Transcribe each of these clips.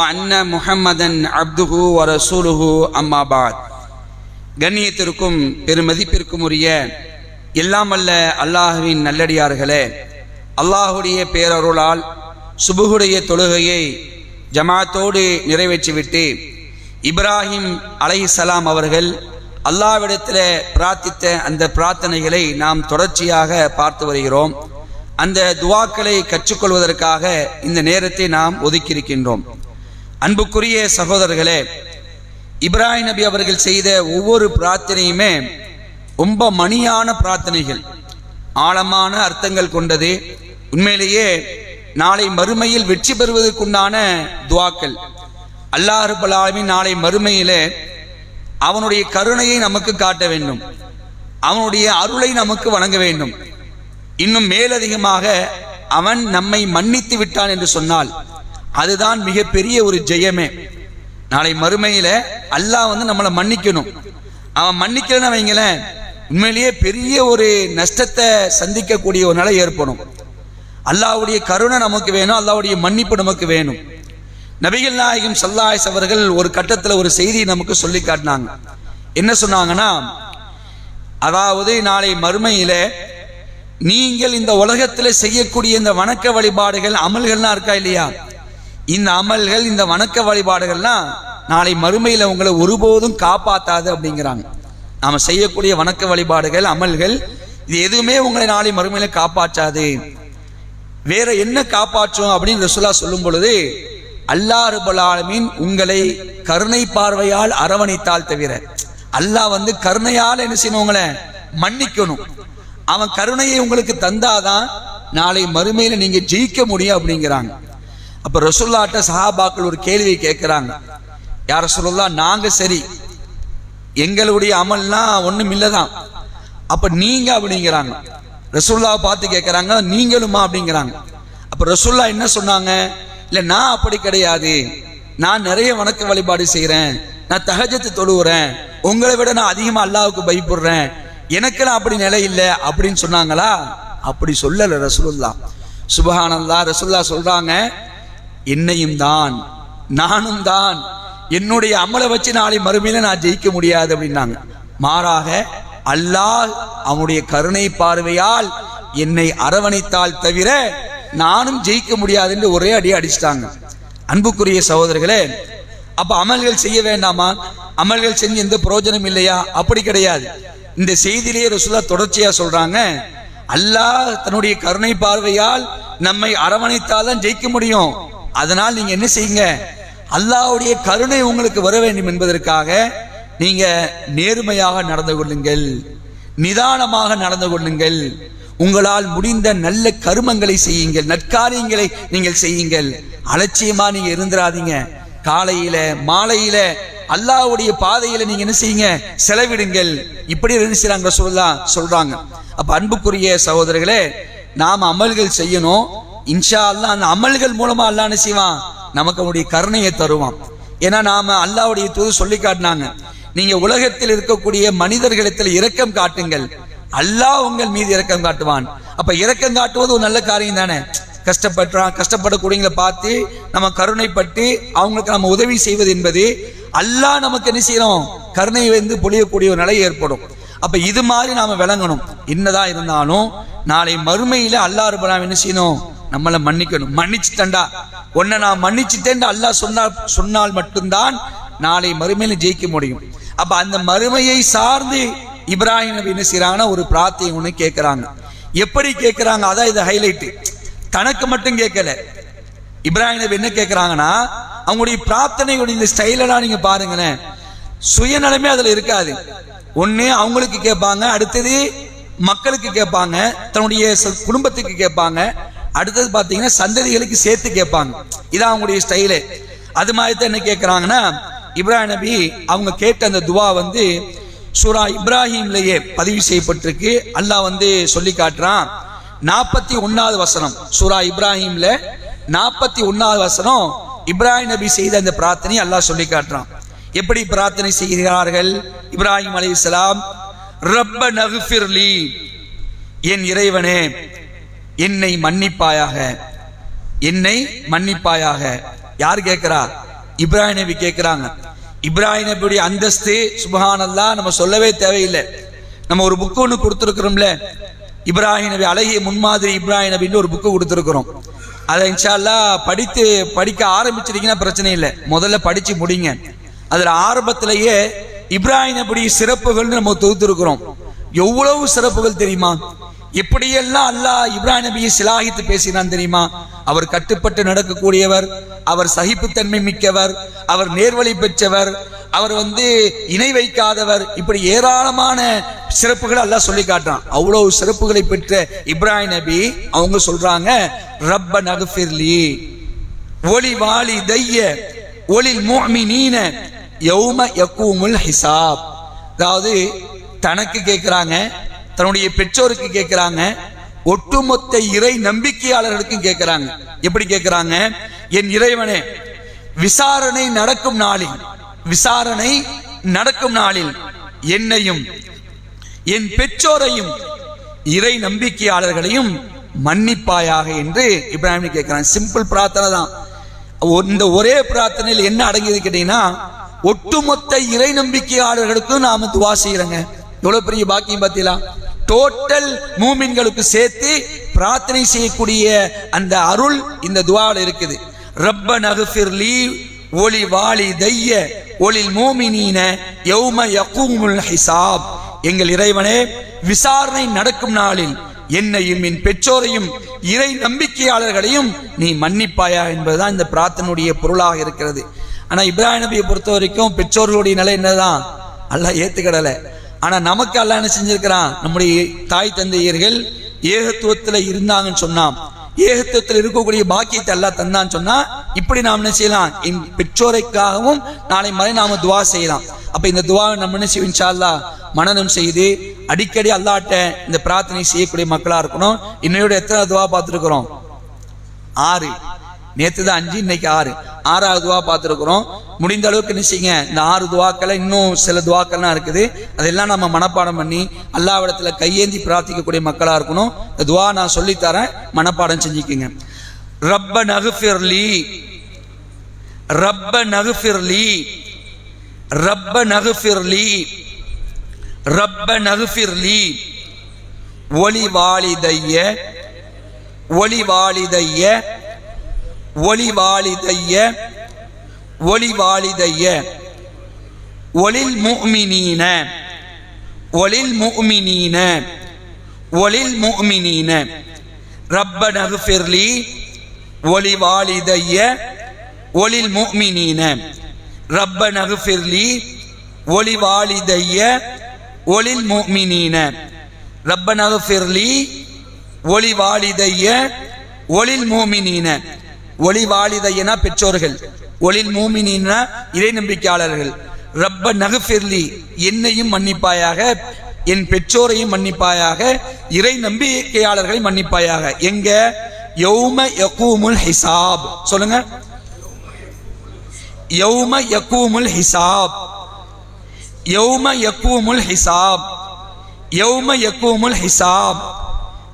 அன்ன முஹம்மதன் அப்துஹு வரசூலுஹு அம்மாபாத் கண்ணியத்திற்கும் பெருமதிப்பிற்கும் உரிய எல்லாமல்ல அல்லாஹுவின் நல்லடியார்களே அல்லாஹுடைய பேரருளால் சுபுகுடைய தொழுகையை ஜமாத்தோடு நிறைவேற்றிவிட்டு இப்ராஹிம் அலைசலாம் அவர்கள் அல்லாவிடத்தில் பிரார்த்தித்த அந்த பிரார்த்தனைகளை நாம் தொடர்ச்சியாக பார்த்து வருகிறோம். அந்த துவாக்களை கற்றுக்கொள்வதற்காக இந்த நேரத்தை நாம் ஒதுக்கியிருக்கின்றோம். அன்புக்குரிய சகோதரர்களே இப்ராஹிம் நபி அவர்கள் செய்த ஒவ்வொரு பிரார்த்தனையுமே ரொம்ப மணியான பிரார்த்தனைகள். ஆழமான அர்த்தங்கள் கொண்டது. உண்மையிலேயே நாளை மறுமையில் வெற்றி பெறுவதற்குண்டான துவாக்கள். அல்லாஹ் ரப்பல் நாளை மறுமையிலே அவனுடைய கருணையை நமக்கு காட்ட வேண்டும். அவனுடைய அருளை நமக்கு வழங்க வேண்டும். இன்னும் மேலதிகமாக அவன் நம்மை மன்னித்து விட்டான் என்று சொன்னால் அதுதான் மிகப்பெரிய ஒரு ஜெயமே. நாளை மறுமையில அல்லாஹ் வந்து நம்மளை மன்னிக்கணும். அவன் மன்னிக்கலன்னு வைங்களேன் உண்மையிலேயே பெரிய ஒரு நஷ்டத்தை சந்திக்கக்கூடிய ஒரு நிலை ஏற்படும். அல்லாவுடைய கருணை நமக்கு வேணும் அல்லாவுடைய மன்னிப்பு நமக்கு வேணும். நபிகள் நாயகம் சல்லாஸ் அவர்கள் ஒரு கட்டத்தில் ஒரு செய்தி நமக்கு சொல்லி காட்டினாங்க. என்ன சொன்னாங்கன்னா அதாவது நாளை மறுமையில நீங்கள் இந்த உலகத்தில் செய்யக்கூடிய இந்த வணக்க வழிபாடுகள் அமல்கள்லாம் இருக்கா இல்லையா? இந்த அமல்கள் இந்த வணக்க வழிபாடுகள்லாம் நாளை மறுமையில் உங்களை ஒருபோதும் காப்பாத்தாது அப்படிங்கிறாங்க. நாம் செய்யக்கூடிய வணக்க வழிபாடுகள் அமல்கள் இது எதுவுமே உங்களை நாளை மறுமையில் காப்பாற்றாது. வேற என்ன காப்பாற்றும் அப்படின்னு ரசுல்லா சொல்லும் பொழுது அல்லாஹ் ரபுல் உங்களை கருணை பார்வையால் அரவணைத்தால் தவிர அல்லாஹ் வந்து கருணையால் என்ன செய்யணும் உங்களை மன்னிக்கணும். அவன் கருணையை உங்களுக்கு தந்தாதான் நாளை மறுமையில் நீங்க ஜெயிக்க முடியும் அப்படிங்கிறாங்க. அப்ப ரசுல்லாட்ட சஹாபாக்கள் ஒரு கேள்வியை கேட்கிறாங்க. யார சொல்லா நாங்க சரி. எங்களுடைய அமல்லாம் ஒண்ணும் இல்லதான். அப்ப நீங்க அப்படிங்கிறாங்க. ரசுல்லாவை பார்த்து கேட்குறாங்க நீங்களுமா? அப்படிங்கிறாங்க. அப்ப ரசுல்லா என்ன சொன்னாங்க? இல்ல நான் அப்படி கிடையாது. நான் நிறைய வணக்க வழிபாடு செய்கிறேன் நான் தகஜத்து தொழுகிறேன் உங்களை விட நான் அதிகமா அல்லாவுக்கு பயப்படுறேன். எனக்கெல்லாம் அப்படி நிலை இல்லை. அப்படின்னு சொன்னாங்களா? அப்படி சொல்லல ரசூலுல்லா சுபஹானந்தா ரசூல்லா சொல்றாங்க என்னையும் தான் நானும் தான் என்னுடைய அமலை வச்சு நாளை மறுமையில நான் ஜெயிக்க முடியாது அப்படின்னாங்க. மாறாக அல்லாஹ் அவனுடைய கருணை பார்வையால் என்னை அரவணைத்தால் தவிர நானும் ஜெயிக்க முடியாது என்று ஒரே அடி அடிச்சிட்டாங்க. அன்புக்குரிய சகோதரர்களே அப்ப அமல்கள் செய்ய வேண்டாமா? அமல்கள் செஞ்சு எந்த பிரயோஜனம் இல்லையா? அப்படி கிடையாது. இந்த செய்தியிலேயே ரசுல்லா தொடர்ச்சியா சொல்றாங்க அல்லாஹ் தன்னுடைய கருணை பார்வையால் நம்மை அரவணைத்தால் தான் ஜெயிக்க முடியும். அதனால் நீங்க என்ன செய்யுங்க? அல்லாவுடைய கருணை உங்களுக்கு வர வேண்டும் என்பதற்காக நீங்க நேர்மையாக நடந்து கொள்ளுங்கள். நிதானமாக நடந்து கொள்ளுங்கள். உங்களால் முடிந்த நல்ல கருமங்களை செய்யுங்கள். நற்காரியங்களை நீங்கள் செய்யுங்கள். அலட்சியமா நீங்க இருந்துராதீங்க. காலையில மாலையில அல்லாவுடைய பாதையில நீங்க என்ன செய்யுங்க? செலவிடுங்கள். இப்படி என்ன சொல்லலாம் சொல்றாங்க. அப்ப அன்புக்குரிய சகோதரர்களே நாம் அமல்கள் செய்யணும். இன்ஷா அல்லாஹ் அந்த அமல்கள் மூலமா அல்லாஹ் என்ன செய்வான்? நமக்கு அவனுடைய கருணையை தருவான். ஏன்னா நாம அல்லாவுடைய தூது சொல்லி காட்டினாங்க. நீங்க உலகத்தில் இருக்கக்கூடிய மனிதர்களிடத்தில் இரக்கம் காட்டுங்கள். அல்லாஹ் உங்கள் மீது இரக்கம் காட்டுவான். அப்ப இரக்கம் காட்டுவது ஒரு நல்ல காரியம் தானே? கஷ்டப்படுறான் கஷ்டப்படக்கூடியங்களை பார்த்து நம்ம கருணைப்பட்டு அவங்களுக்கு நம்ம உதவி செய்வது என்பது அல்லாஹ் நமக்கு என்ன செய்யணும்? கருணை வந்து பொழியக்கூடிய ஒரு நிலை ஏற்படும். அப்ப இது மாதிரி நாம விளங்கணும். என்னதான் இருந்தாலும் நாளை மறுமையில அல்லாஹ் ரபுல்லாம் என்ன செய்யணும்? நம்மளை மன்னிக்கணும். மன்னிச்சுட்டண்டா உன்னை நான் மன்னிச்சுட்டேன் அல்லாஹ் சொன்னால் சொன்னால் மட்டும்தான் நாளை மறுமையில ஜெயிக்க முடியும். அப்ப அந்த மறுமையை சார்ந்து இப்ராஹிம் நபி என்ன செய்யறாங்கன்னா ஒரு பிரார்த்தனை ஒன்று கேட்குறாங்க எப்படி கேட்குறாங்க அதான் இது ஹைலைட்டு தனக்கு மட்டும் கேட்கல இப்ராஹிம் நபி என்ன கேட்குறாங்கன்னா அவங்களுடைய பிரார்த்தனையுடைய இந்த ஸ்டைலெல்லாம் நீங்க பாருங்களேன். சுயநலமே அதில் இருக்காது. ஒன்று அவங்களுக்கு கேட்பாங்க அடுத்தது மக்களுக்கு கேட்பாங்க தன்னுடைய குடும்பத்துக்கு கேட்பாங்க அடுத்தது பார்த்தீங்கன்னா சந்ததிகளுக்கு சேர்த்து கேட்பாங்க. இதான் அவங்களுடைய ஸ்டைலு அது மாதிரி தான் என்ன கேட்குறாங்கன்னா இப்ராஹிம் நபி அவங்க கேட்ட அந்த துவா வந்து சூரா இப்ராஹிம்லேயே பதிவு செய்யப்பட்டிருக்கு. அல்லாஹ் வந்து சொல்லி காட்டுறான். நாற்பத்தி ஒன்றாவது வசனம் சூரா இப்ராஹிம்ல நாற்பத்தி ஒன்றாவது வசனம் இப்ராஹிம் நபி செய்த அந்த பிரார்த்தனை அல்லாஹ் சொல்லி காட்டுறான். எப்படி பிரார்த்தனை செய்கிறார்கள்? இப்ராஹிம் அலைஹிஸ்ஸலாம் ரப்ப நகுஃபிர்லி என் இறைவனே என்னை மன்னிப்பாயாக. என்னை மன்னிப்பாயாக. யார் கேட்கிறா? இப்ராஹிம் நபி கேட்கிறாங்க. இப்ராஹிம் நபியுடைய அந்தஸ்து சுபஹானல்லா நம்ம சொல்லவே தேவையில்லை. நம்ம ஒரு புக்கு ஒன்று கொடுத்துருக்குறோம்ல. இப்ராஹிம் நபி அழகிய முன்மாதிரி இப்ராஹிம் நபின்னு ஒரு புக்கு கொடுத்துருக்குறோம். அதை இன்ஷால்லா படித்து படிக்க ஆரம்பிச்சிட்டிங்கன்னா பிரச்சனை இல்லை. முதல்ல படித்து முடிங்க. அதில் ஆரம்பத்திலேயே இப்ராஹிம் நபுடைய சிறப்புகள்னு நம்ம தொகுத்துருக்குறோம். எவ்வளவு சிறப்புகள் தெரியுமா? இப்படியெல்லாம் அல்லாஹ் இப்ராஹிம் நபியை சிலாகித்து பேசினான் தெரியுமா? அவர் கட்டுப்பட்டு நடக்கக்கூடியவர் அவர் சகிப்புத்தன்மை மிக்கவர் அவர் நேர்வழி பெற்றவர் அவர் வந்து இணை வைக்காதவர் இப்படி ஏராளமான சிறப்புகளை அல்லாஹ் சொல்லி காட்டுறான். அவ்வளவு சிறப்புகளை பெற்ற இப்ராஹிம் நபி அவங்க சொல்றாங்க ரப்ப நகுஃபிர்லி ஒளி வாலி தைய மூமி நீன யௌம யக்கூமுல் ஹிசாப். அதாவது தனக்கு கேட்குறாங்க தன்னுடைய பெற்றோருக்கு கேட்கிறாங்க. ஒட்டுமொத்த இறை நம்பிக்கையாளர்களுக்கும் கேட்கிறாங்க. எப்படி கேட்கிறாங்க? என் இறைவனே விசாரணை நடக்கும் நாளில் விசாரணை நடக்கும் நாளில் என்னையும் என் பெற்றோரையும் இறை நம்பிக்கையாளர்களையும் மன்னிப்பாயாக என்று இப்ராஹிம் கேட்கிறான். சிம்பிள் பிரார்த்தனை தான். இந்த ஒரே பிரார்த்தனையில் என்ன அடங்கியது கேட்டீங்கன்னா ஒட்டுமொத்த இறை நம்பிக்கையாளர்களுக்கும் நாம துவா செய்யறோங்க. எவ்வளவு பெரிய பாக்கியம் பார்த்தீங்களா டோட்டல் மூமின்களுக்கு சேர்த்து பிரார்த்தனை செய்யக்கூடிய அந்த அருள் இந்த துவாவில் இருக்குது. ரப்ப நகுஃபிர்லி ஒளி வாலி தைய ஒளில் மூமினீன யௌம யகூமுல் ஹிசாப். எங்கள் இறைவனே விசாரணை நடக்கும் நாளில் என்னையும் என் பெற்றோரையும் இறை நம்பிக்கையாளர்களையும் நீ மன்னிப்பாயா என்பதுதான் இந்த பிரார்த்தனுடைய பொருளாக இருக்கிறது. ஆனால் இப்ராஹிம் நபியை பொறுத்த வரைக்கும் பெற்றோர்களுடைய நிலை என்னதான்? அல்ல ஏத்துக்கிடல. ஆனா நமக்கு அல்ல என்ன செஞ்சிருக்கிறான்? நம்முடைய தாய் தந்தையர்கள் ஏகத்துவத்துல இருந்தாங்கன்னு சொன்னான். ஏகத்துவத்தில் இருக்கக்கூடிய பாக்கியத்தை எல்லாம் தந்தான்னு சொன்னா இப்படி நாம் என்ன செய்யலாம்? என் பெற்றோரைக்காகவும் நாளை மறை நாம துவா செய்யலாம். அப்ப இந்த துவாவை நம்ம என்ன செய்வோம் இன்ஷா மனனம் செய்து அடிக்கடி அல்லாட்ட இந்த பிரார்த்தனை செய்யக்கூடிய மக்களா இருக்கணும். இன்னையோட எத்தனை துவா பார்த்துருக்குறோம்? ஆறு. நேத்து தான் அஞ்சு இன்னைக்கு ஆறு. ஆறாவது துவா பார்த்துருக்குறோம். முடிந்த அளவுக்கு என்ன இந்த ஆறு துவாக்களை இன்னும் சில துவாக்கள்லாம் இருக்குது. அதெல்லாம் நம்ம மனப்பாடம் பண்ணி அல்லாவிடத்தில் கையேந்தி பிரார்த்திக்கக்கூடிய மக்களாக இருக்கணும். இந்த துவா நான் சொல்லித்தரேன் மனப்பாடம் செஞ்சுக்குங்க. ரப்ப நகுஃபிர்லி. ரப்ப நகுஃபிர்லி. ரப்ப நகுஃபிர்லி. ரப்ப நகுஃபிர்லி. ஒளி வாலிதைய. ஒளி வாலிதைய. ஒளி வாலிதைய ஒளி வாலிதைய ஒளில் மூமினீன ஒளில் மூமினீன ஒளில் மூமினீன ரப்ப ஃபிர்லி ஒளி வாலிதைய ஒளில் மூமினீன ரப்ப ஃபிர்லி ஒளி வாலிதைய ஒளில் மூமினீன ரப்ப ஃபிர்லி ஒளி வாலிதைய ஒளில் மூமினீன ஒளி வாலிதையனா பெற்றோர்கள் ஒளில் மூமினா இறை நம்பிக்கையாளர்கள் ரப்ப நகுஃபிர்லி என்னையும் மன்னிப்பாயாக என் பெற்றோரையும் மன்னிப்பாயாக இறை நம்பிக்கையாளர்களை மன்னிப்பாயாக. எங்க? யௌம யகூமுல் ஹிசாப். சொல்லுங்க. யௌம யகூமுல் ஹிசாப். யௌம யகூமுல் ஹிசாப். யௌம யகூமுல் ஹிசாப்.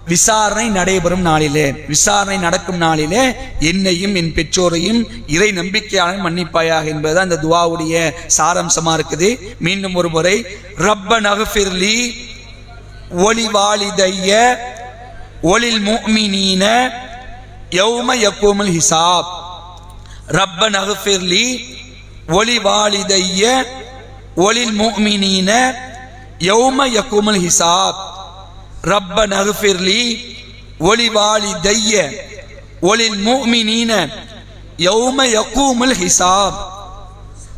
விசாரணை நடைபெறும் நாளிலே. விசாரணை நடக்கும் நாளிலே என்னையும் என் பெற்றோரையும் இறை நம்பிக்கையாளன் மன்னிப்பாயாக என்பதுதான் இந்த துவாவுடைய சாரம்சமா இருக்குது. மீண்டும் ஒரு முறை ரப்ப நகஃபிர்லி ஒளி வாலிதைய ஒளில் மூமினீன யௌம யக்கூமுல் ஹிசாப். ரப்ப நகஃபிர்லி ஒளி வாலிதைய ஒளில் மூமினீன யௌம யக்கூமுல் ஹிசாப். ரப்ப நகுஃபிர்லி ஒளிவாளி தைய ஒளில் மூமினீன யௌம யக்கூமுல் ஹிசாப்.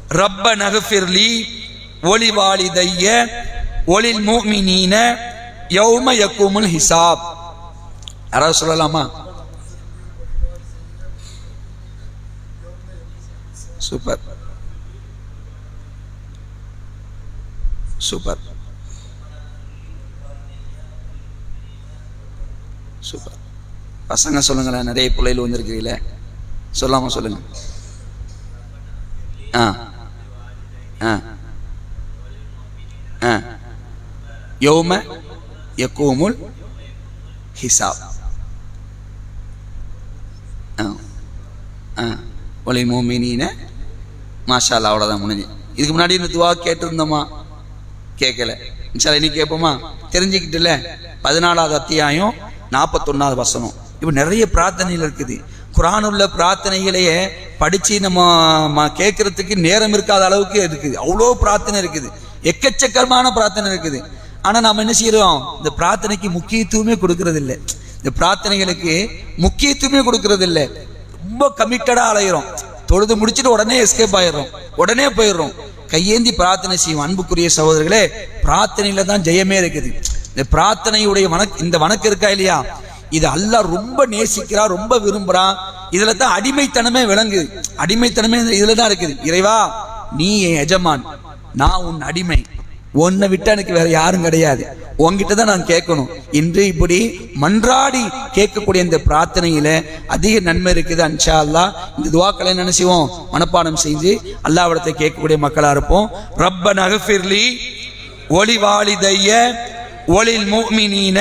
ரப்ப நகுஃபிர்லி ஒளிவாளி தைய ஒளில் மூமினீன யௌம யக்கூமுல் ஹிசாப். யாராவது சொல்லலாமா? சூப்பர். சூப்பர். சூப்பர். பசங்க சொல்லுங்களேன் நிறைய பிள்ளைகள் வந்திருக்கிறீங்களே. சொல்லாம சொல்லுங்க. ஆ. ஆ. ஆ. யோம யக்கூமுல் ஹிசாப். ஆ. ஆ. ஒலி மோமினின மாஷா அவ்வளோதான் முடிஞ்சு. இதுக்கு முன்னாடி இந்த துவா கேட்டிருந்தோமா? கேட்கல. இன்ஷா இன்னைக்கு கேட்போமா? தெரிஞ்சுக்கிட்டுல பதினாலாவது அத்தியாயம் நாற்பத்தொன்னாவது வசனம். இப்போ நிறைய பிரார்த்தனைகள் இருக்குது. குரான் உள்ள பிரார்த்தனைகளையே படித்து நம்ம கேட்கறதுக்கு நேரம் இருக்காத அளவுக்கு இருக்குது. அவ்வளோ பிரார்த்தனை இருக்குது. எக்கச்சக்கமான பிரார்த்தனை இருக்குது. ஆனால் நம்ம என்ன செய்யறோம் இந்த பிரார்த்தனைக்கு முக்கியத்துவமே கொடுக்கறதில்ல. இந்த பிரார்த்தனைகளுக்கு முக்கியத்துவமே கொடுக்கறது ரொம்ப கமிட்டடாக அலையிறோம். தொழுது முடிச்சுட்டு உடனே எஸ்கேப் ஆயிடுறோம் உடனே போயிடுறோம் கையேந்தி பிரார்த்தனை செய்யும் அன்புக்குரிய சகோதரர்களே பிரார்த்தனையில தான் ஜெயமே இருக்குது. இந்த பிரார்த்தனையுடைய வணக் இந்த வணக்கம் இருக்கா இல்லையா? இது அல்லாஹ் ரொம்ப நேசிக்கிறா ரொம்ப விரும்புறான் இதுல தான் அடிமைத்தனமே விளங்குது. அடிமைத்தனமே இதுல தான் இருக்குது. இறைவா நீ என் எஜமான். நான் உன் அடிமை. உன்னை விட்டு எனக்கு வேற யாரும் கிடையாது. உன்கிட்ட தான் நான் கேட்கணும். இன்று இப்படி மன்றாடி கேட்கக்கூடிய இந்த பிரார்த்தனையில அதிக நன்மை இருக்குது அன்ஷா அல்லாஹ் இந்த துவாக்களை நினைச்சுவோம் மனப்பாடம் செஞ்சு அல்லாவிடத்தை கேட்கக்கூடிய மக்களா இருப்போம். ரப்ப நகஃபிர்லி ஒளி வாலிதைய وللمؤمنين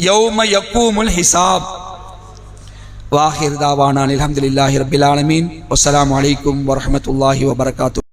يوم يقوم الحساب. وآخر دعوانا الحمد لله رب العالمين. والسلام عليكم ورحمة الله وبركاته.